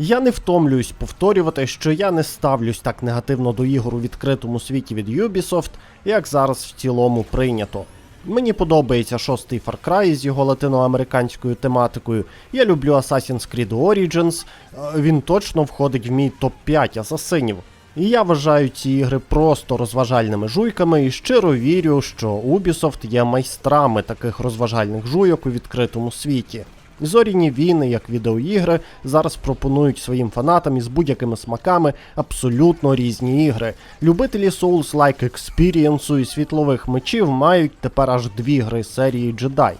Я не втомлююсь повторювати, що я не ставлюсь так негативно до ігор у відкритому світі від Ubisoft, як зараз в цілому прийнято. Мені подобається шостий Far Cry з його латиноамериканською тематикою. Я люблю Assassin's Creed Origins, е, він точно входить в мій топ-5 асасинів. І я вважаю ці ігри просто розважальними жуйками і щиро вірю, що Ubisoft є майстрами таких розважальних жуйок у відкритому світі. Зоріні війни, як відеоігри, зараз пропонують своїм фанатам із будь-якими смаками абсолютно різні ігри. Любителі Souls-like експірієнсу і світлових мечів мають тепер аж дві гри серії Jedi.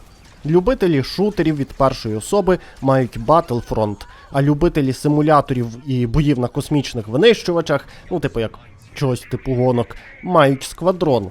Любителі шутерів від першої особи мають Battlefront, а любителі симуляторів і боїв на космічних винищувачах, ну типу як чогось типу гонок, мають сквадрон.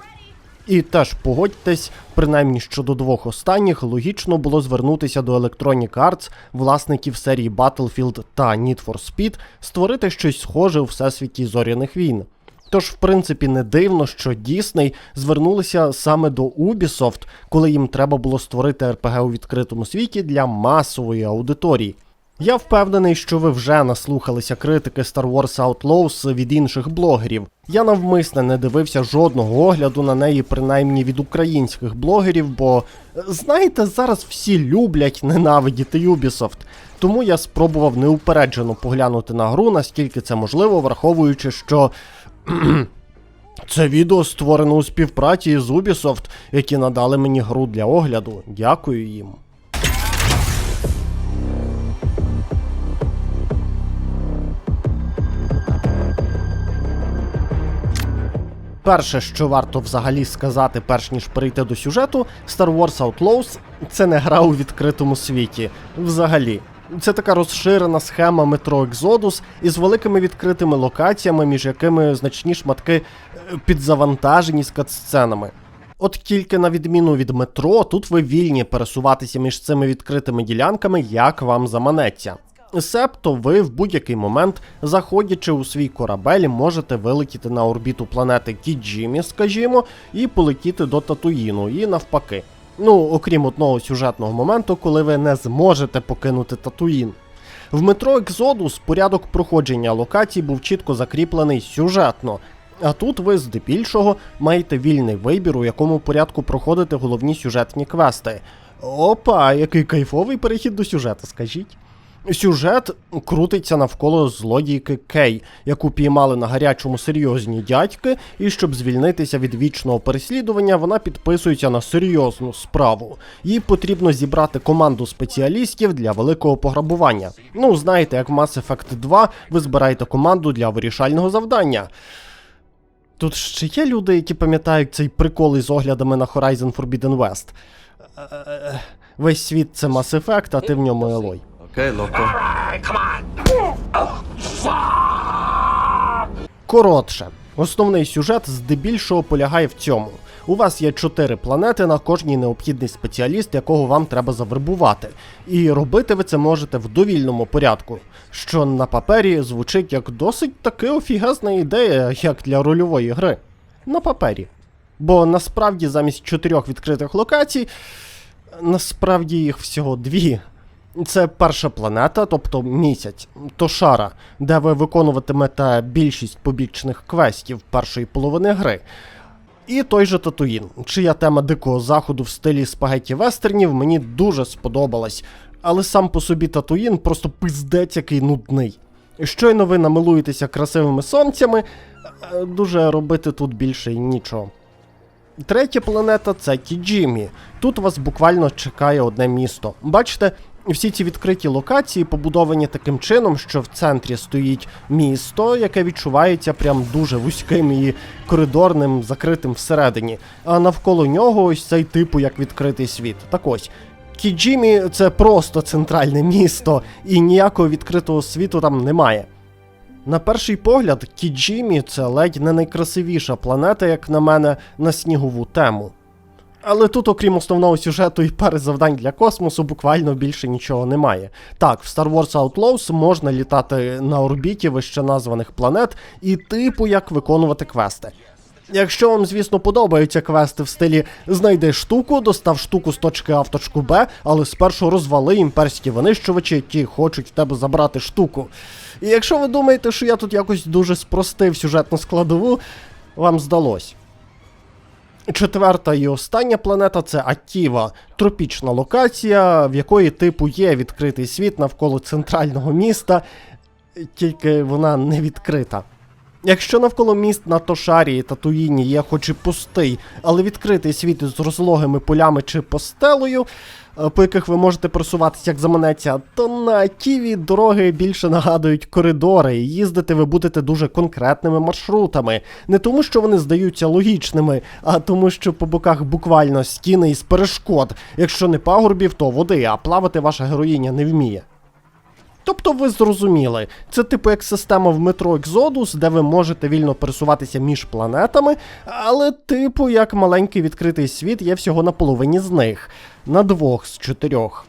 І теж погодьтесь, принаймні щодо двох останніх, логічно було звернутися до Electronic Arts, власників серії Battlefield та Need for Speed, створити щось схоже у всесвіті зоряних війн. Тож, в принципі, не дивно, що Disney звернулися саме до Ubisoft, коли їм треба було створити RPG у відкритому світі для масової аудиторії. Я впевнений, що ви вже наслухалися критики Star Wars Outlaws від інших блогерів. Я навмисне не дивився жодного огляду на неї, принаймні від українських блогерів, бо знаєте, зараз всі люблять ненавидіти Ubisoft. Тому я спробував неупереджено поглянути на гру, наскільки це можливо, враховуючи, що. Це відео створено у співпраці з Ubisoft, які надали мені гру для огляду. Дякую їм. Перше, що варто взагалі сказати, перш ніж перейти до сюжету, Star Wars Outlaws – це не гра у відкритому світі. Взагалі. Це така розширена схема метро Exodus із великими відкритими локаціями, між якими значні шматки е, підзавантажені з катсценами. От тільки на відміну від метро, тут ви вільні пересуватися між цими відкритими ділянками, як вам заманеться. Себто ви в будь-який момент, заходячи у свій корабель, можете вилетіти на орбіту планети Кіджімі, скажімо, і полетіти до Татуїну, і навпаки. Ну, окрім одного сюжетного моменту, коли ви не зможете покинути Татуїн. В метро Екзодус порядок проходження локацій був чітко закріплений сюжетно. А тут ви здебільшого маєте вільний вибір, у якому порядку проходити головні сюжетні квести. Опа, який кайфовий перехід до сюжету, скажіть. Сюжет крутиться навколо злодійки Кей, яку піймали на гарячому серйозні дядьки, і щоб звільнитися від вічного переслідування, вона підписується на серйозну справу. Їй потрібно зібрати команду спеціалістів для великого пограбування. Ну, знаєте, як в Mass Effect 2 ви збираєте команду для вирішального завдання. Тут ще є люди, які пам'ятають цей прикол із оглядами на Horizon Forbidden West. Е, Весь світ це Mass Effect, а ти в ньому Елой. Okay, loco. Коротше, основний сюжет здебільшого полягає в цьому. У вас є чотири планети, на кожній необхідний спеціаліст, якого вам треба завербувати. І робити ви це можете в довільному порядку, що на папері звучить як досить таки офігезна ідея, як для рольової гри. На папері. Бо насправді замість чотирьох відкритих локацій, насправді їх всього дві. Це перша планета, тобто місяць, Тошара, де ви виконуватимете більшість побічних квестів першої половини гри. І той же Татуїн, чия тема дикого заходу в стилі спагетті вестернів мені дуже сподобалась. Але сам по собі Татуїн просто пиздець який нудний. Щойно ви намилуєтеся красивими сонцями, е, дуже робити тут більше нічого. Третя планета це Кіджімі. Тут вас буквально чекає одне місто. Бачите, всі ці відкриті локації побудовані таким чином, що в центрі стоїть місто, яке відчувається прям дуже вузьким і коридорним, закритим всередині. А навколо нього ось цей типу як відкритий світ. Так ось. Кіджімі це просто центральне місто, і ніякого відкритого світу там немає. На перший погляд, Кіджімі це ледь не найкрасивіша планета, як на мене, на снігову тему. Але тут, окрім основного сюжету і пари завдань для космосу, буквально більше нічого немає. Так, в Star Wars Outlaws можна літати на орбіті вище названих планет і типу як виконувати квести. Якщо вам, звісно, подобаються квести в стилі знайди штуку, достав штуку з точки А в точку Б, але спершу розвали імперські винищувачі, які хочуть в тебе забрати штуку. І якщо ви думаєте, що я тут якось дуже спростив сюжетну складову, вам здалось. Четверта і остання планета це Атіва, тропічна локація, в якої типу є відкритий світ навколо центрального міста, тільки вона не відкрита. Якщо навколо міст на Тошарі і Татуїні є хоч і пустий, але відкритий світ із розлогими полями чи постелою, е, по яких ви можете просуватися як заманеться, то на Ківі дороги більше нагадують коридори, і їздити ви будете дуже конкретними маршрутами. Не тому, що вони здаються логічними, а тому, що по боках буквально стіни із перешкод. Якщо не пагорбів, то води, а плавати ваша героїня не вміє. Тобто ви зрозуміли, це типу як система в метро Exodus, де ви можете вільно пересуватися між планетами, але типу як маленький відкритий світ є всього на половині з них, на двох з чотирьох.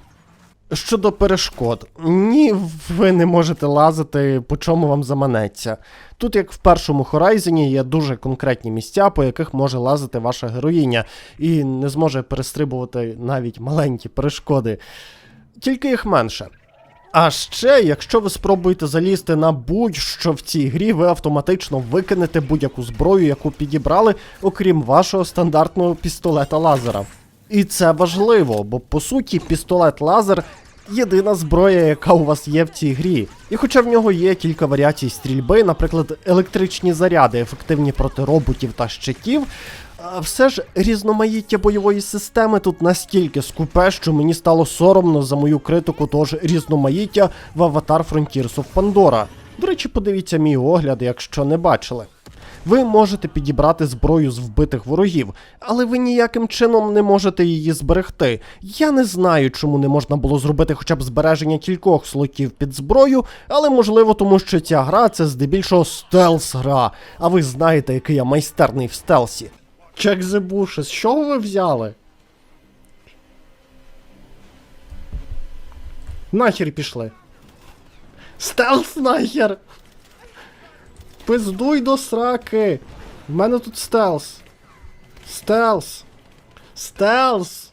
Щодо перешкод, ні, ви не можете лазити, по чому вам заманеться. Тут, як в першому Horizon, є дуже конкретні місця, по яких може лазити ваша героїня, і не зможе перестрибувати навіть маленькі перешкоди. Тільки їх менше. А ще, якщо ви спробуєте залізти на будь-що в цій грі, ви автоматично викинете будь-яку зброю, яку підібрали, окрім вашого стандартного пістолета лазера. І це важливо, бо по суті пістолет лазер єдина зброя, яка у вас є в цій грі. І хоча в нього є кілька варіацій стрільби, наприклад, електричні заряди, ефективні проти роботів та щитів. А все ж різноманіття бойової системи тут настільки скупе, що мені стало соромно за мою критику того ж різноманіття в Avatar Frontiers of Pandora. До речі, подивіться мій огляд, якщо не бачили. Ви можете підібрати зброю з вбитих ворогів, але ви ніяким чином не можете її зберегти. Я не знаю, чому не можна було зробити хоча б збереження кількох слотів під зброю, але можливо тому, що ця гра це здебільшого стелс гра. А ви знаєте, який я майстерний в стелсі. Check the з чого ви взяли? Нахер пішли. Стелс нахер! Пиздуй до сраки! В мене тут стелс. Стелс. Стелс.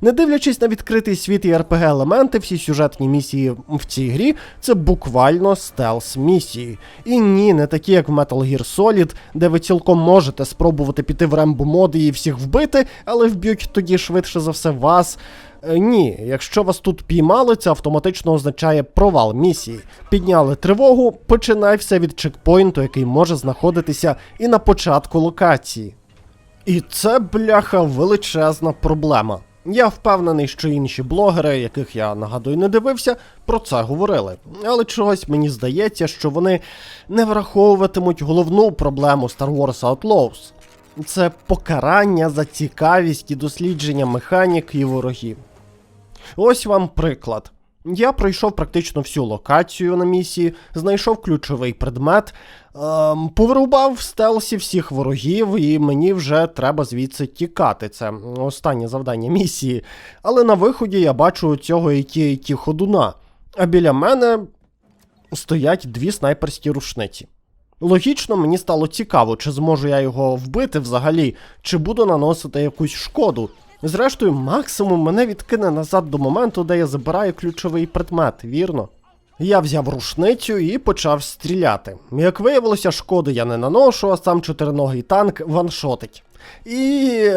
Не дивлячись на відкритий світ і РПГ елементи, всі сюжетні місії в цій грі це буквально стелс місії. І ні, не такі, як в Metal Gear Solid, де ви цілком можете спробувати піти в рембо моди і всіх вбити, але вб'ють тоді швидше за все вас. Е, Ні, якщо вас тут піймали, це автоматично означає провал місії. Підняли тривогу, починай все від чекпоінту, який може знаходитися і на початку локації. І це, бляха, величезна проблема. Я впевнений, що інші блогери, яких я нагадую не дивився, про це говорили. Але чогось мені здається, що вони не враховуватимуть головну проблему Star Wars Outlaws. Це покарання за цікавість і дослідження механік і ворогів. Ось вам приклад. Я пройшов практично всю локацію на місії, знайшов ключовий предмет, ем, повирубав в стелсі всіх ворогів, і мені вже треба звідси тікати. Це останнє завдання місії. Але на виході я бачу цього і ті ходуна. А біля мене стоять дві снайперські рушниці. Логічно, мені стало цікаво, чи зможу я його вбити взагалі, чи буду наносити якусь шкоду. Зрештою, максимум мене відкине назад до моменту, де я забираю ключовий предмет, вірно? Я взяв рушницю і почав стріляти. Як виявилося, шкоди я не наношу, а сам чотириногий танк ваншотить. І.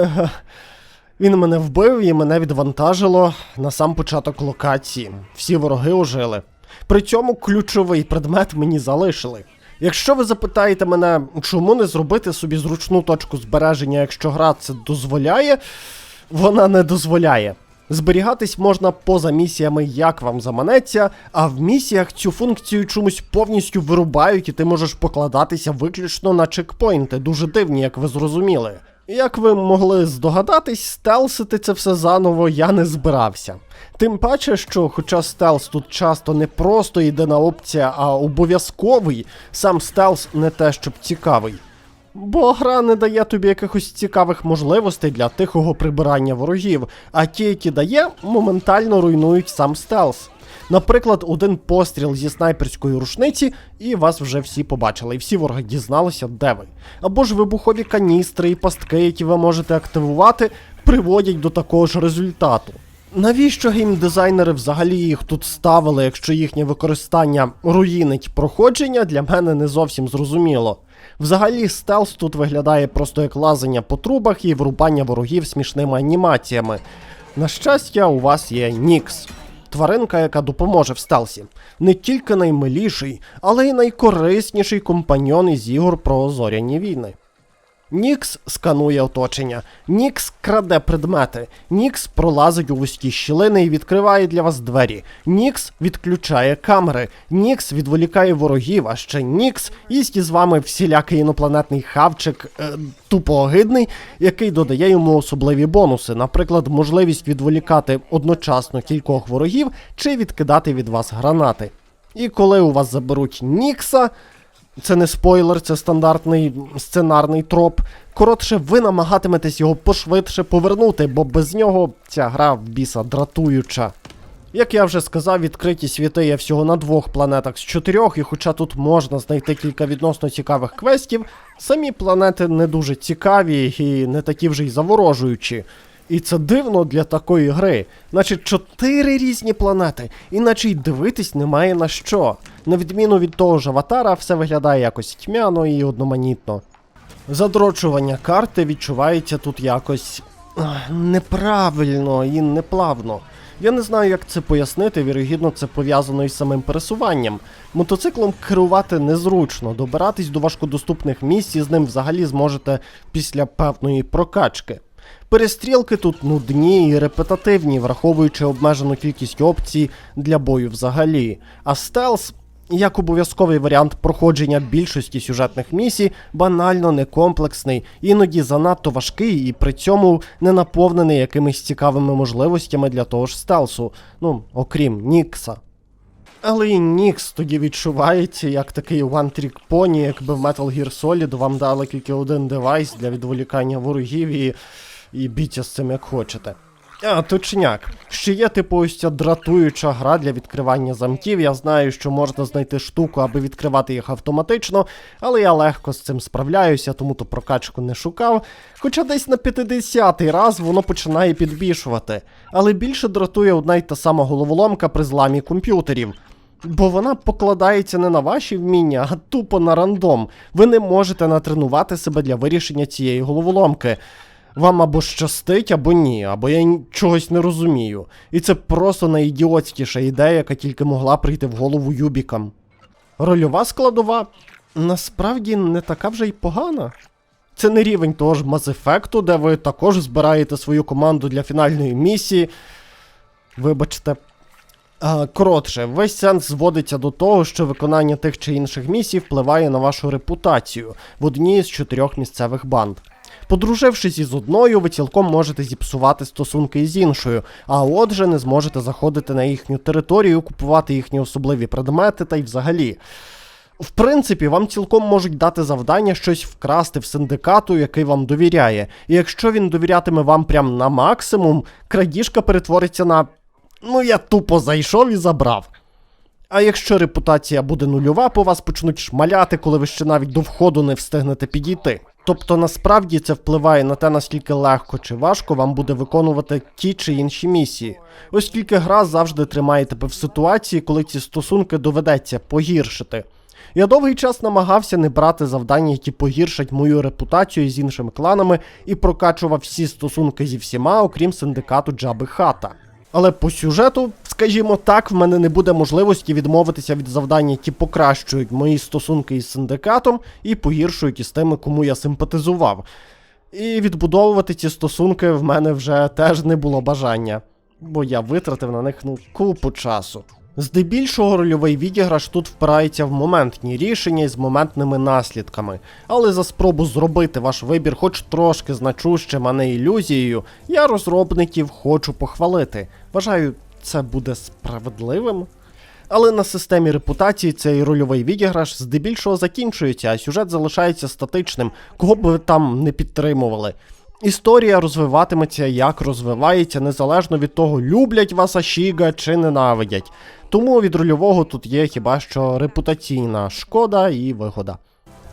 Він мене вбив і мене відвантажило на сам початок локації. Всі вороги ожили. При цьому ключовий предмет мені залишили. Якщо ви запитаєте мене, чому не зробити собі зручну точку збереження, якщо гра це дозволяє, вона не дозволяє. Зберігатись можна поза місіями, як вам заманеться, а в місіях цю функцію чомусь повністю вирубають, і ти можеш покладатися виключно на чекпоінти, дуже дивні, як ви зрозуміли. Як ви могли здогадатись, стелсити це все заново я не збирався. Тим паче, що, хоча стелс тут часто не просто єдина опція, а обов'язковий, сам стелс не те, щоб цікавий. Бо гра не дає тобі якихось цікавих можливостей для тихого прибирання ворогів, а ті, які дає, моментально руйнують сам стелс. Наприклад, один постріл зі снайперської рушниці, і вас вже всі побачили, і всі вороги дізналися, де ви. Або ж вибухові каністри і пастки, які ви можете активувати, приводять до такого ж результату. Навіщо геймдизайнери взагалі їх тут ставили, якщо їхнє використання руїнить проходження, для мене не зовсім зрозуміло. Взагалі, стелс тут виглядає просто як лазання по трубах і врубання ворогів смішними анімаціями. На щастя, у вас є Нікс. Тваринка, яка допоможе в стелсі. Не тільки наймиліший, але й найкорисніший компаньон із ігор про зоряні війни. Нікс сканує оточення, Нікс краде предмети, Нікс пролазить у вузькі щілини і відкриває для вас двері. Нікс відключає камери, Нікс відволікає ворогів, а ще Нікс їсть із вами всілякий інопланетний хавчик, е, тупо огидний, який додає йому особливі бонуси, наприклад, можливість відволікати одночасно кількох ворогів чи відкидати від вас гранати. І коли у вас заберуть Нікса, це не спойлер, це стандартний сценарний троп. Коротше, ви намагатиметесь його пошвидше повернути, бо без нього ця гра в біса дратуюча. Як я вже сказав, відкриті світи є всього на двох планетах з чотирьох, і хоча тут можна знайти кілька відносно цікавих квестів, самі планети не дуже цікаві і не такі вже й заворожуючі. І це дивно для такої гри. Наче чотири різні планети, іначе й дивитись немає на що. На відміну від того ж аватара, все виглядає якось тьмяно і одноманітно. Задрочування карти відчувається тут якось неправильно і неплавно. Я не знаю, як це пояснити, вірогідно, це пов'язано із самим пересуванням. Мотоциклом керувати незручно, добиратись до важкодоступних місць і з ним взагалі зможете після певної прокачки. Перестрілки тут нудні і репетативні, враховуючи обмежену кількість опцій для бою взагалі. А стелс, як обов'язковий варіант проходження більшості сюжетних місій, банально некомплексний, іноді занадто важкий і при цьому не наповнений якимись цікавими можливостями для того ж стелсу, ну, окрім Нікса. Але і Нікс тоді відчувається як такий one-trick pony, якби в Metal Gear Solid вам дали тільки один девайс для відволікання ворогів і, і біться з цим як хочете. А, точняк. Ще є типу ось ця дратуюча гра для відкривання замків. Я знаю, що можна знайти штуку, аби відкривати їх автоматично, але я легко з цим справляюся, тому то прокачку не шукав. Хоча десь на 50-й раз воно починає підбільшувати. Але більше дратує одна й та сама головоломка при зламі комп'ютерів. Бо вона покладається не на ваші вміння, а тупо на рандом. Ви не можете натренувати себе для вирішення цієї головоломки. Вам або щастить, або ні, або я чогось не розумію. І це просто найідіотськіша ідея, яка тільки могла прийти в голову Юбікам. Рольова складова насправді не така вже й погана. Це не рівень того ж Mass Effect, де ви також збираєте свою команду для фінальної місії. Вибачте. Коротше, весь сенс зводиться до того, що виконання тих чи інших місій впливає на вашу репутацію в одній з чотирьох місцевих банд. Подружившись із одною, ви цілком можете зіпсувати стосунки із іншою, а отже, не зможете заходити на їхню територію, купувати їхні особливі предмети та й взагалі. В принципі, вам цілком можуть дати завдання щось вкрасти в синдикату, який вам довіряє. І якщо він довірятиме вам прям на максимум, крадіжка перетвориться на. Ну, я тупо зайшов і забрав. А якщо репутація буде нульова, по вас почнуть шмаляти, коли ви ще навіть до входу не встигнете підійти. Тобто насправді це впливає на те, наскільки легко чи важко вам буде виконувати ті чи інші місії, оскільки гра завжди тримає тебе в ситуації, коли ці стосунки доведеться погіршити. Я довгий час намагався не брати завдання, які погіршать мою репутацію з іншими кланами, і прокачував всі стосунки зі всіма, окрім синдикату Джаби Хата. Але по сюжету, скажімо так, в мене не буде можливості відмовитися від завдань, які покращують мої стосунки із синдикатом і погіршують із тими, кому я симпатизував. І відбудовувати ці стосунки в мене вже теж не було бажання, бо я витратив на них ну купу часу. Здебільшого рольовий відіграш тут впирається в моментні рішення із моментними наслідками, але за спробу зробити ваш вибір хоч трошки значущим, а не ілюзією, я розробників хочу похвалити. Вважаю, це буде справедливим. Але на системі репутації цей рольовий відіграш здебільшого закінчується, а сюжет залишається статичним, кого б ви там не підтримували. Історія розвиватиметься як розвивається, незалежно від того, люблять вас Ашіга чи ненавидять. Тому від рольового тут є хіба що репутаційна шкода і вигода.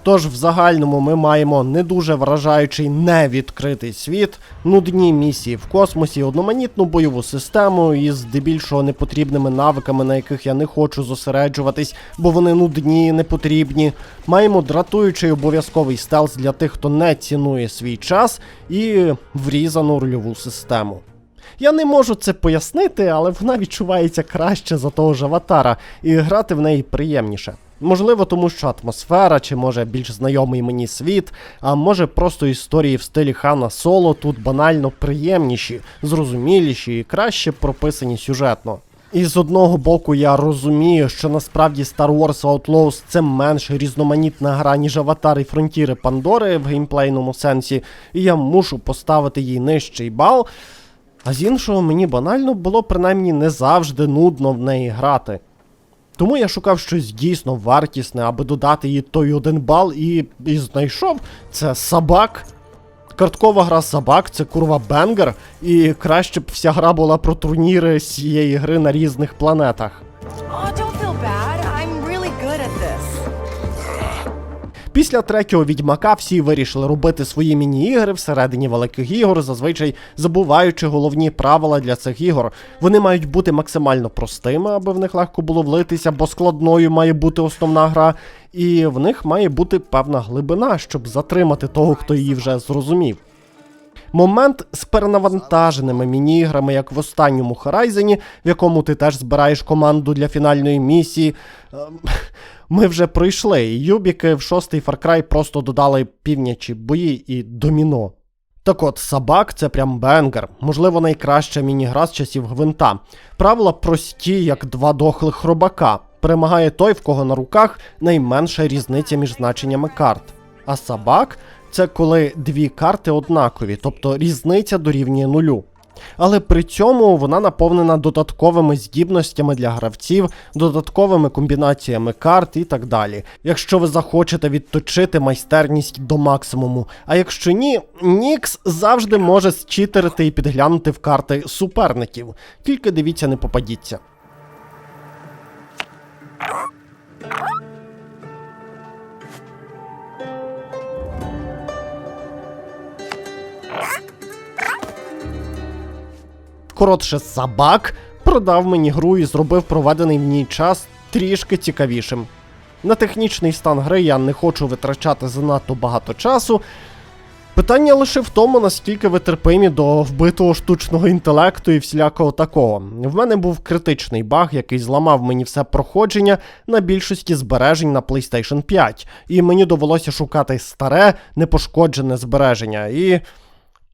Тож в загальному ми маємо не дуже вражаючий невідкритий світ, нудні місії в космосі, одноманітну бойову систему із здебільшого непотрібними навиками, на яких я не хочу зосереджуватись, бо вони нудні, непотрібні. Маємо дратуючий обов'язковий стелс для тих, хто не цінує свій час, і врізану рольову систему. Я не можу це пояснити, але вона відчувається краще за того ж аватара, і грати в неї приємніше. Можливо, тому що атмосфера, чи може більш знайомий мені світ, а може просто історії в стилі Хана Соло тут банально приємніші, зрозуміліші і краще прописані сюжетно. І з одного боку я розумію, що насправді Star Wars Outlaws це менш різноманітна гра, ніж Аватар і Фронтіри Пандори в геймплейному сенсі, і я мушу поставити їй нижчий бал. А з іншого, мені банально було принаймні не завжди нудно в неї грати. Тому я шукав щось дійсно вартісне, аби додати їй той один бал, і, і знайшов це Сабак. Карткова гра Собак, це курва бенгер, і краще б вся гра була про турніри з цієї гри на різних планетах. Після третього відьмака всі вирішили робити свої міні-ігри всередині великих ігор, зазвичай забуваючи головні правила для цих ігор. Вони мають бути максимально простими, аби в них легко було влитися, бо складною має бути основна гра, і в них має бути певна глибина, щоб затримати того, хто її вже зрозумів. Момент з перенавантаженими міні-іграми, як в останньому Хорайзені, в якому ти теж збираєш команду для фінальної місії. Ми вже пройшли, і Юбіки в шостий Far Cry просто додали півнячі бої і доміно. Так от, Сабак це прям бенгер, можливо, найкраща міні-гра з часів гвинта. Правила прості, як два дохлих хробака. Перемагає той, в кого на руках найменша різниця між значеннями карт. А Сабак це коли дві карти однакові, тобто різниця дорівнює нулю. Але при цьому вона наповнена додатковими здібностями для гравців, додатковими комбінаціями карт і так далі. Якщо ви захочете відточити майстерність до максимуму. А якщо ні, Нікс завжди може зчитерити і підглянути в карти суперників. Тільки дивіться, не попадіться. Коротше, Сабак продав мені гру і зробив проведений в ній час трішки цікавішим. На технічний стан гри я не хочу витрачати занадто багато часу. Питання лише в тому, наскільки ви терпимі до вбитого штучного інтелекту і всілякого такого. В мене був критичний баг, який зламав мені все проходження на більшості збережень на PlayStation 5, і мені довелося шукати старе, непошкоджене збереження. І.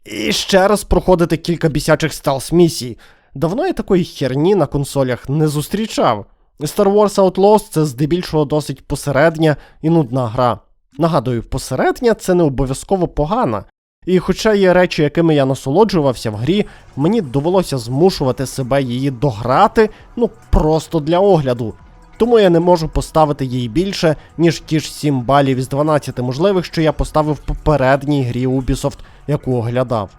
І ще раз проходити кілька бісячих стелс місій. Давно я такої херні на консолях не зустрічав. Star Wars Outlaws це здебільшого досить посередня і нудна гра. Нагадую, посередня це не обов'язково погана. І хоча є речі, якими я насолоджувався в грі, мені довелося змушувати себе її дограти, ну просто для огляду. Тому я не можу поставити їй більше, ніж ті ж 7 балів із 12 можливих, що я поставив в попередній грі Ubisoft, яку оглядав.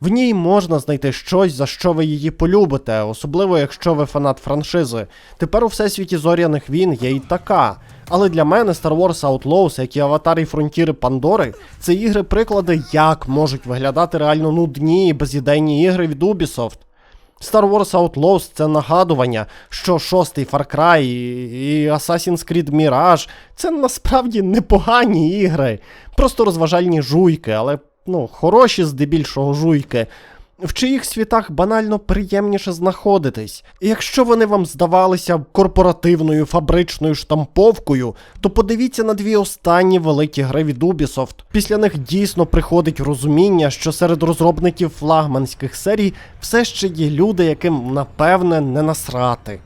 В ній можна знайти щось, за що ви її полюбите, особливо якщо ви фанат франшизи. Тепер у всесвіті зоряних війн є і така. Але для мене Star Wars Outlaws, як і Аватар і Фронтіри Пандори, це ігри-приклади, як можуть виглядати реально нудні і безідейні ігри від Ubisoft. Star Wars Outlaws це нагадування, що шостий Far Cry і Assassin's Creed Mirage це насправді непогані ігри, просто розважальні жуйки, але ну, хороші здебільшого жуйки, в чиїх світах банально приємніше знаходитись. І якщо вони вам здавалися корпоративною фабричною штамповкою, то подивіться на дві останні великі гри від Ubisoft. Після них дійсно приходить розуміння, що серед розробників флагманських серій все ще є люди, яким напевне не насрати.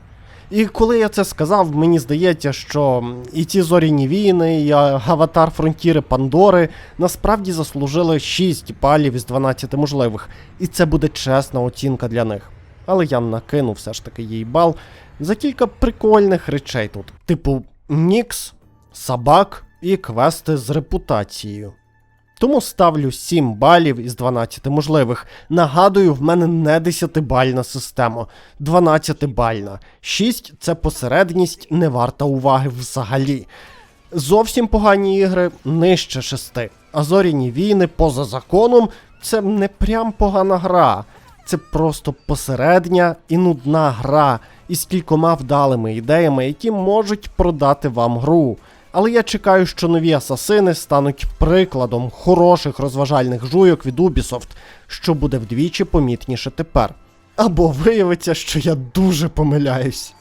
І коли я це сказав, мені здається, що і ці зоряні війни, і Аватар Фронтіри Пандори насправді заслужили 6 балів із 12 можливих, і це буде чесна оцінка для них. Але я накину все ж таки їй бал за кілька прикольних речей тут, типу Нікс, Сабак і квести з репутацією. Тому ставлю 7 балів із 12 можливих. Нагадую, в мене не 10-бальна система, 12-бальна. 6 це посередність, не варта уваги взагалі. Зовсім погані ігри нижче 6. А зоряні війни поза законом це не прям погана гра. Це просто посередня і нудна гра із кількома вдалими ідеями, які можуть продати вам гру. Але я чекаю, що нові асасини стануть прикладом хороших розважальних жуйок від Ubisoft, що буде вдвічі помітніше тепер. Або виявиться, що я дуже помиляюсь.